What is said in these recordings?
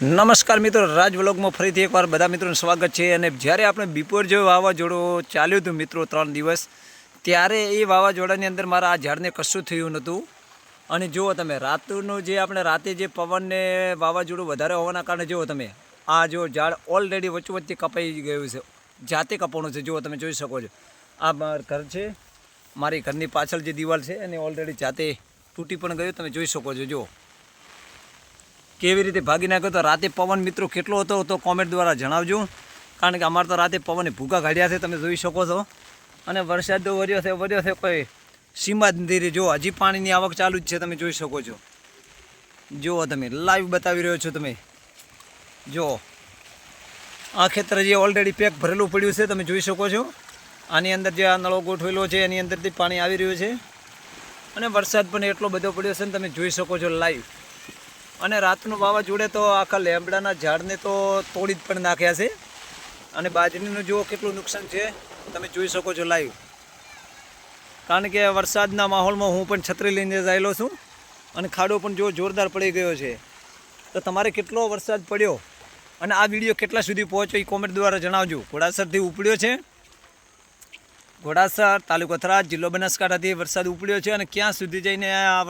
નમસ્કાર મિત્રો, રાજ વ્લોગમાં ફરીથી એકવાર બધા મિત્રોનું સ્વાગત છે અને જ્યારે આપણે બિપોર જેવું વાવાઝોડું ચાલ્યું હતું મિત્રો ત્રણ દિવસ, ત્યારે એ વાવાઝોડાની અંદર મારા આ ઝાડને કશું થયું નહોતું. અને જુઓ તમે, રાતનું જે આપણે રાતે જે પવનને વાવાઝોડું વધારે હોવાના કારણે જુઓ તમે, આ જો ઝાડ ઓલરેડી વચ્ચે કપાઈ ગયું છે. જાતે કપાણું છે, જુઓ તમે જોઈ શકો છો. આ ઘર છે, મારી ઘરની પાછળ જે દિવાલ છે, એને ઓલરેડી જાતે તૂટી પણ ગયું, તમે જોઈ શકો છો, જુઓ. કેવી રીતે ભાગી નાખ્યો તો રાતે પવન મિત્રો કેટલો હતો તો કોમેન્ટ દ્વારા જણાવજો. કારણ કે અમારે તો રાતે પવને ભૂકા કાઢ્યા છે, તમે જોઈ શકો છો. અને વરસાદ તો વર્યો છે વર્યો છે, કોઈ સીમા જ નથી જો હજી પાણીની આવક ચાલુ જ છે, તમે જોઈ શકો છો. જુઓ તમે લાઈવ બતાવી રહ્યો છો તમે. જુઓ. આ ખેતર જે ઓલરેડી પેક ભરેલું પડ્યું છે, તમે જોઈ શકો છો. આની અંદર જે આ નળો ગોઠવેલો છે, એની અંદરથી પાણી આવી રહ્યું છે. અને વરસાદ પણ એટલો બધો પડ્યો છે ને તમે જોઈ શકો છો લાઈવ અને રાતનું વાવાઝોડે તો આખા લેમડાના ઝાડને તો તોડી જ પણ નાખ્યા છે. અને બાજરીનું જુઓ કેટલું નુકસાન છે. તમે જોઈ શકો છો લાઈવ કારણ કે વરસાદના માહોલમાં હું પણ છત્રી લઈને જાયેલો છું. અને ખાડો પણ જો જોરદાર પડી ગયો છે. તો તમારે કેટલો વરસાદ પડ્યો? અને આ વીડિયો કેટલા સુધી પહોંચ્યો એ કોમેન્ટ દ્વારા જણાવજો. ઘોડાસરથી ઉપડ્યો છે. ઘોડાસર તાલુકો થરાદ જિલ્લો બનાસકાંઠાથી વરસાદ ઉપડ્યો છે અને ક્યાં સુધી જઈને આ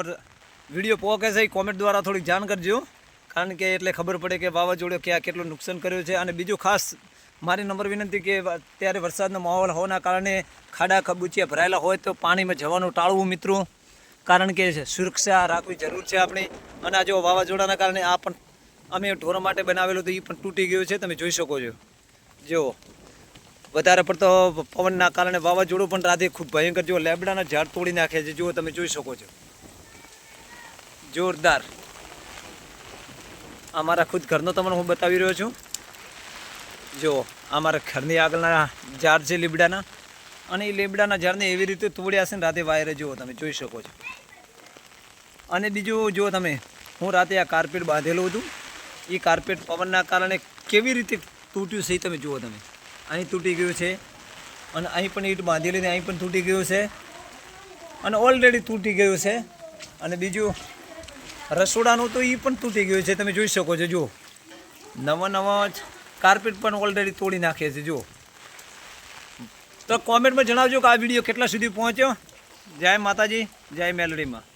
વીડિયો પહોંચે છે, એ કોમેન્ટ દ્વારા થોડીક જાણ કરજો. કારણ કે એટલે ખબર પડે કે વાવાઝોડે ક્યાં કેટલું નુકસાન કર્યું છે. અને બીજું ખાસ, મારી નંબર વિનંતી કે અત્યારે વરસાદનો માહોલ હોવાના કારણે ખાડા, ખબૂચિયા ભરાયેલા હોય તો પાણીમાં જવાનું ટાળવું મિત્રો. કારણ કે સુરક્ષા રાખવી જરૂર છે આપણી. અને આ જો વાવાઝોડાના કારણે આ પણ અમે ઢોરો માટે બનાવેલું તો એ પણ તૂટી ગયું છે. તમે જોઈ શકો છો. જો, વધારે પડતો પવનના કારણે વાવાઝોડું પણ રાતે ખૂબ ભયંકર, જો લેબડાના ઝાડ તોડી નાખે છે. જુઓ, તમે જોઈ શકો છો. જોરદાર. આ મારા ખુદ ઘરનો તમને હું બતાવી રહ્યો છું. જો આ મારા ઘરની આગળના ઝાડ છે લીમડાના. અને એ લીમડાના ઝાડને એવી રીતે તોડ્યા છે ને રાતે વાયરે, જુઓ તમે, જોઈ શકો છો. અને બીજું, જુઓ તમે, હું રાતે આ કાર્પેટ બાંધેલું હતું. એ કાર્પેટ પવનના કારણે કેવી રીતે તૂટ્યું છે એ તમે જુઓ તમે. અહીં તૂટી ગયું છે. અને અહીં પણ ઈટ બાંધેલી અહીં પણ તૂટી ગયું છે. અને ઓલરેડી તૂટી ગયું છે. અને બીજું રસોડાનું તો એ પણ તૂટી ગયું છે, તમે જોઈ શકો છો, જુઓ. નવા નવા જ કાર્પેટ પણ ઓલરેડી તોડી નાખે છે, જુઓ. તો કોમેન્ટમાં જણાવજો કે આ વીડિયો કેટલા સુધી પહોંચ્યો. જય માતાજી, જય મેલડીમાં.